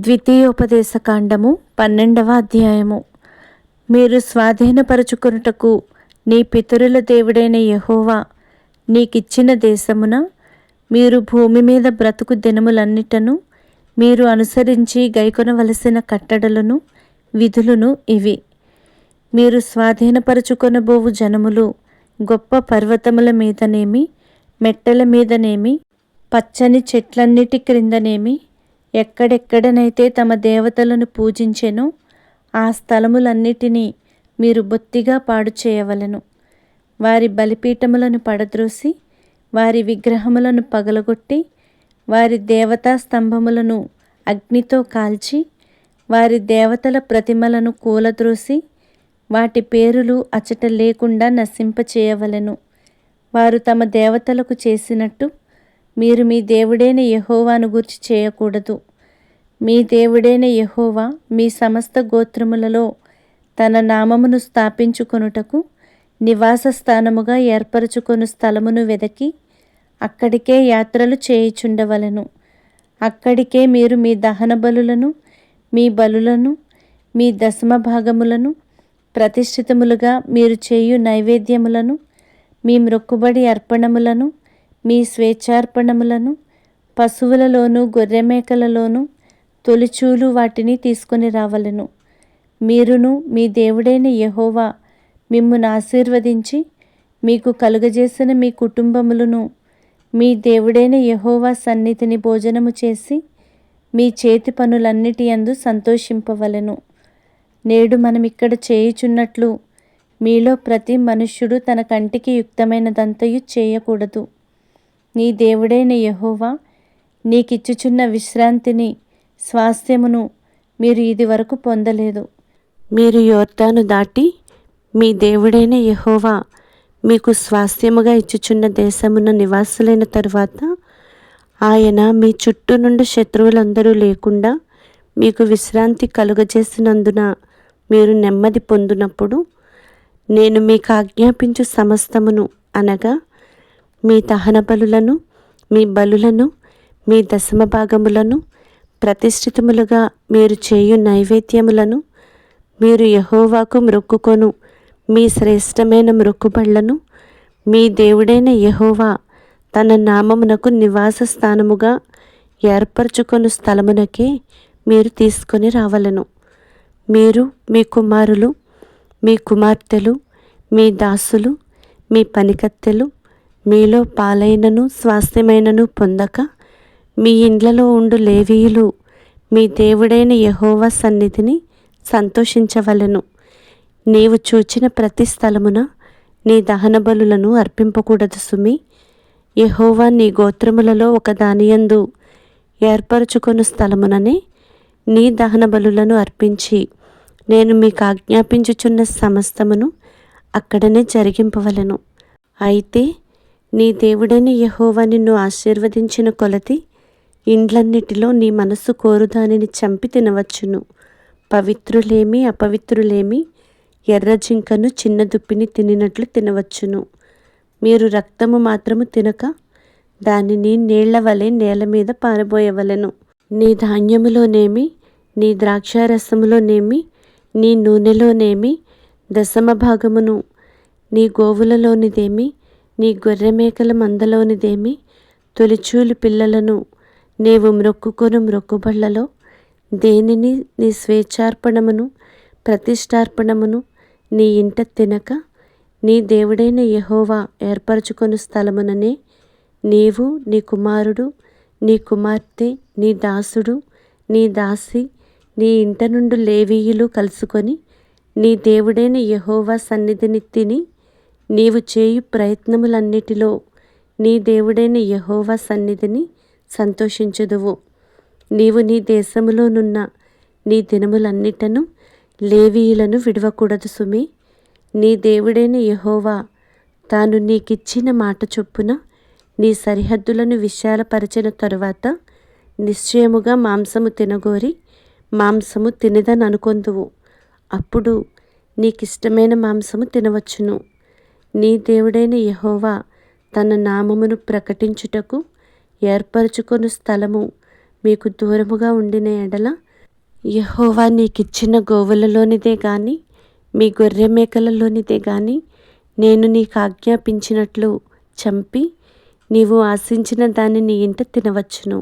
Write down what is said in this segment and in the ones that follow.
ద్వితీయోపదేశకాండము పన్నెండవ అధ్యాయము మీరు స్వాధీనపరచుకొనుటకు నీ పితరుల దేవుడైన యహోవా నీకిచ్చిన దేశమున మీరు భూమి మీద బ్రతుకు దినములన్నిటను మీరు అనుసరించి గైకొనవలసిన కట్టడలను విధులను ఇవి. మీరు స్వాధీనపరుచుకొనబోవు జనములు గొప్ప పర్వతముల మీదనేమి మెట్టల మీదనేమి పచ్చని చెట్లన్నిటి క్రిందనేమి ఎక్కడెక్కడనైతే తమ దేవతలను పూజించెనో ఆ స్థలములన్నిటినీ మీరు బొత్తిగా పాడు చేయవలెను. వారి బలిపీఠములను పడద్రోసి వారి విగ్రహములను పగలగొట్టి వారి దేవతా స్తంభములను అగ్నితో కాల్చి వారి దేవతల ప్రతిమలను కూలద్రోసి వాటి పేరులు అచట లేకుండా నశింపచేయవలెను. వారు తమ దేవతలకు చేసినట్టు మీరు మీ దేవుడైన యహోవాను గూర్చి చేయకూడదు. మీ దేవుడైన యహోవా మీ సమస్త గోత్రములలో తన నామమును స్థాపించుకొనుటకు నివాస స్థానముగా ఏర్పరచుకొను స్థలమును వెదకి అక్కడికే యాత్రలు చేయుచుండవలెను. అక్కడికే మీరు మీ దహన బలులను మీ బలులను మీ దశమ భాగములను ప్రతిష్ఠితములుగా మీరు చేయు నైవేద్యములను మీ మ్రొక్కుబడి అర్పణములను మీ స్వేచ్ఛార్పణములను పశువులలోనూ గొర్రెమేకలలోనూ తొలిచూలు వాటిని తీసుకొని రావలెను. మీరును మీ దేవుడైన యహోవా మిమ్మును ఆశీర్వదించి మీకు కలుగజేసిన మీ కుటుంబములను మీ దేవుడైన యహోవా సన్నిధిని భోజనము చేసి మీ చేతి పనులన్నిటి యందు సంతోషింపవలెను. నేడు మనం ఇక్కడ చేయుచున్నట్లు మీలో ప్రతి మనుష్యుడు తన కంటికి యుక్తమైనదంతయు చేయకూడదు. నీ దేవుడైన యహోవా నీకిచ్చుచున్న విశ్రాంతిని స్వాస్థ్యమును మీరు ఇదివరకు పొందలేదు. మీరు యోర్దాను దాటి మీ దేవుడైన యహోవా మీకు స్వాస్థ్యముగా ఇచ్చుచున్న దేశమున నివాసులైన తరువాత ఆయన మీ చుట్టూ నుండి శత్రువులందరూ లేకుండా మీకు విశ్రాంతి కలుగజేసినందున మీరు నెమ్మది పొందినప్పుడు నేను మీకు ఆజ్ఞాపించు సమస్తమును అనగా మీ దహన బలులను మీ బలులను మీ దశమ భాగములను ప్రతిష్ఠితములుగా మీరు చేయు నైవేద్యములను మీరు యహోవాకు మ్రొక్కుకొను మీ శ్రేష్టమైన మ్రొక్కుబళ్ళను మీ దేవుడైన యహోవా తన నామమునకు నివాస స్థానముగా ఏర్పరచుకొను స్థలమునకే మీరు తీసుకొని రావలను. మీరు మీ కుమారులు మీ కుమార్తెలు మీ దాసులు మీ పనికత్తెలు మీలో పాలైనను స్వాస్థ్యమైనను పొందక మీ ఇండ్లలో ఉండు లేవీయులు మీ దేవుడైన యహోవా సన్నిధిని సంతోషించవలెను. నీవు చూచిన ప్రతి స్థలమున నీ దహన బలులను అర్పింపకూడదు సుమి. యహోవా నీ గోత్రములలో ఒక దానియందు ఏర్పరచుకొను స్థలముననే నీ దహన బలులను అర్పించి నేను మీకు ఆజ్ఞాపించుచున్న సమస్తమును అక్కడనే జరిగింపవలను. అయితే నీ దేవుడైన యహోవా నిన్ను ఆశీర్వదించిన కొలది ఇండ్లన్నిటిలో నీ మనసు కోరుదానిని చంపి తినవచ్చును. పవిత్రులేమి అపవిత్రులేమి ఎర్ర జింకను చిన్న దుప్పిని తినినట్లు తినవచ్చును. మీరు రక్తము మాత్రము తినక దానిని నీళ్ళ వలె నేల మీద పారబోయవలెను. నీ ధాన్యములోనేమి నీ ద్రాక్షారసములోనేమి నీ నూనెలోనేమి దశమ భాగమును నీ గోవులలోనిదేమి నీ గొర్రెమేకల మందలోనిదేమి? తొలిచూలు పిల్లలను నీవు మ్రొక్కుకొను మ్రొక్కుబళ్ళలో దేనిని నీ స్వేచ్ఛార్పణమును ప్రతిష్టార్పణమును నీ ఇంట తినక నీ దేవుడైన యహోవా ఏర్పరచుకొను స్థలముననే నీవు నీ కుమారుడు నీ కుమార్తె నీ దాసుడు నీ దాసి నీ ఇంట నుండి లేవీయులు కలుసుకొని నీ దేవుడైన యహోవా సన్నిధిని తిని నీవు చేయు ప్రయత్నములన్నిటిలో నీ దేవుడైన యహోవా సన్నిధిని సంతోషించుదువు. నీవు నీ దేశములోనున్న నీ దినములన్నిటను లేవీయులను విడవకూడదు సుమి. నీ దేవుడైన యహోవా తాను నీకిచ్చిన మాట చొప్పున నీ సరిహద్దులను విశాలపరచిన తరువాత నిశ్చయముగా మాంసము తినగోరి మాంసము తినదని అనుకొందువు అప్పుడు నీకిష్టమైన మాంసము తినవచ్చును. నీ దేవుడైన యహోవా తన నామమును ప్రకటించుటకు ఏర్పరచుకొని స్థలము మీకు దూరముగా ఉండిన ఎడల యహోవా నీకిచ్చిన గోవులలోనిదే గాని మీ గొర్రె మేకలలోనిదే గాని నేను నీకు ఆజ్ఞాపించినట్లు చంపి నీవు ఆశించిన దానిని ఇంట తినవచ్చును.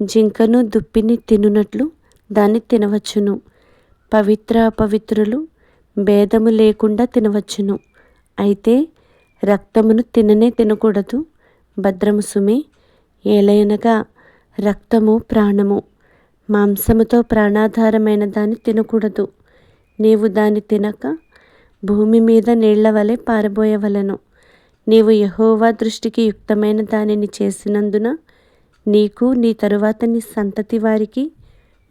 జింకను దుప్పిని తినునట్లు దాన్ని తినవచ్చును. పవిత్ర అపవిత్రులు భేదము లేకుండా తినవచ్చును. అయితే రక్తమును తిననే తినకూడదు. భద్రము సుమి ఏలయనగా రక్తము ప్రాణము. మాంసముతో ప్రాణాధారమైన దాన్ని తినకూడదు. నీవు దాన్ని తినక భూమి మీద నీళ్ళ వలె పారబోయవలను. నీవు యహోవా దృష్టికి యుక్తమైన దానిని చేసినందున నీకు నీ తరువాత నీ సంతతి వారికి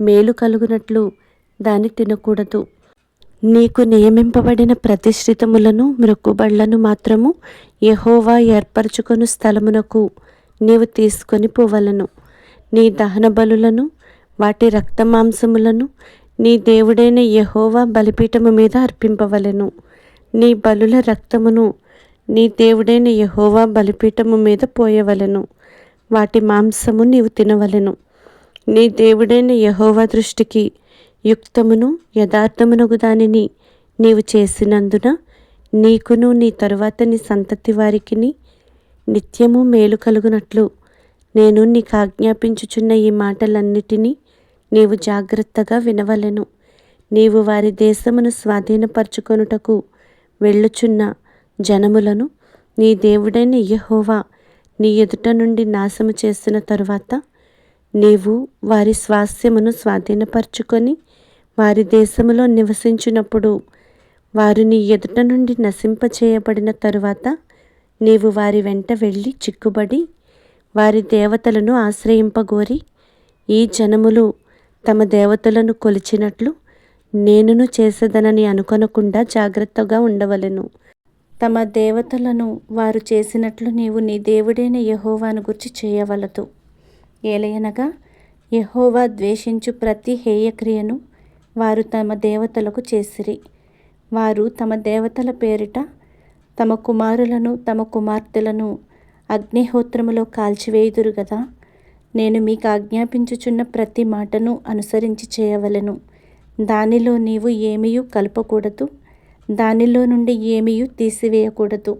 మేలు కలుగునట్లు దాన్ని తినకూడదు. నీకు నియమింపబడిన ప్రతిష్ఠితములను మృక్కుబళ్ళను మాత్రము యహోవా ఏర్పరచుకొను స్థలమునకు నీవు తీసుకొని పోవలను. నీ దహన బలులను వాటి రక్త మాంసములను నీ దేవుడైన యహోవా బలిపీఠము మీద అర్పింపవలెను. నీ బలుల రక్తమును నీ దేవుడైన యహోవా బలిపీఠము మీద పోయవలెను. వాటి మాంసము నీవు తినవలెను. నీ దేవుడైన యహోవా దృష్టికి యుక్తమును యథార్థమునగు దానిని నీవు చేసినందున నీకును నీ తరువాత నీ సంతతి వారికిని నిత్యము మేలు కలుగునట్లు నేను నీకు ఆజ్ఞాపించుచున్న ఈ మాటలన్నిటినీ నీవు జాగ్రత్తగా వినవలెను. నీవు వారి దేశమును స్వాధీనపరచుకొనుటకు వెళ్ళుచున్న జనములను నీ దేవుడైన యహోవా నీ ఎదుట నుండి నాశము చేసిన తరువాత నీవు వారి స్వాస్థ్యమును స్వాధీనపరచుకొని వారి దేశములో నివసించినప్పుడు వారు నీ ఎదుట నుండి నశింపచేయబడిన తరువాత నీవు వారి వెంట వెళ్ళి చిక్కుబడి వారి దేవతలను ఆశ్రయింపగోరి ఈ జనములు తమ దేవతలను కొలిచినట్లు నేనును చేసేదనని అనుకొనకుండా జాగ్రత్తగా ఉండవలెను. తమ దేవతలను వారు చేసినట్లు నీవు నీ దేవుడైన యహోవాను గురించి చేయవలదు. ఏలయనగా యహోవా ద్వేషించు ప్రతి హేయక్రియను వారు తమ దేవతలకు చేసిరి. వారు తమ దేవతల పేరిట తమ కుమారులను తమ కుమార్తెలను అగ్నిహోత్రములో కాల్చివేయుదురు గదా. నేను మీకు ఆజ్ఞాపించుచున్న ప్రతి మాటను అనుసరించి చేయవలను. దానిలో నీవు ఏమీయూ కలపకూడదు. దానిలో నుండి ఏమీయూ తీసివేయకూడదు.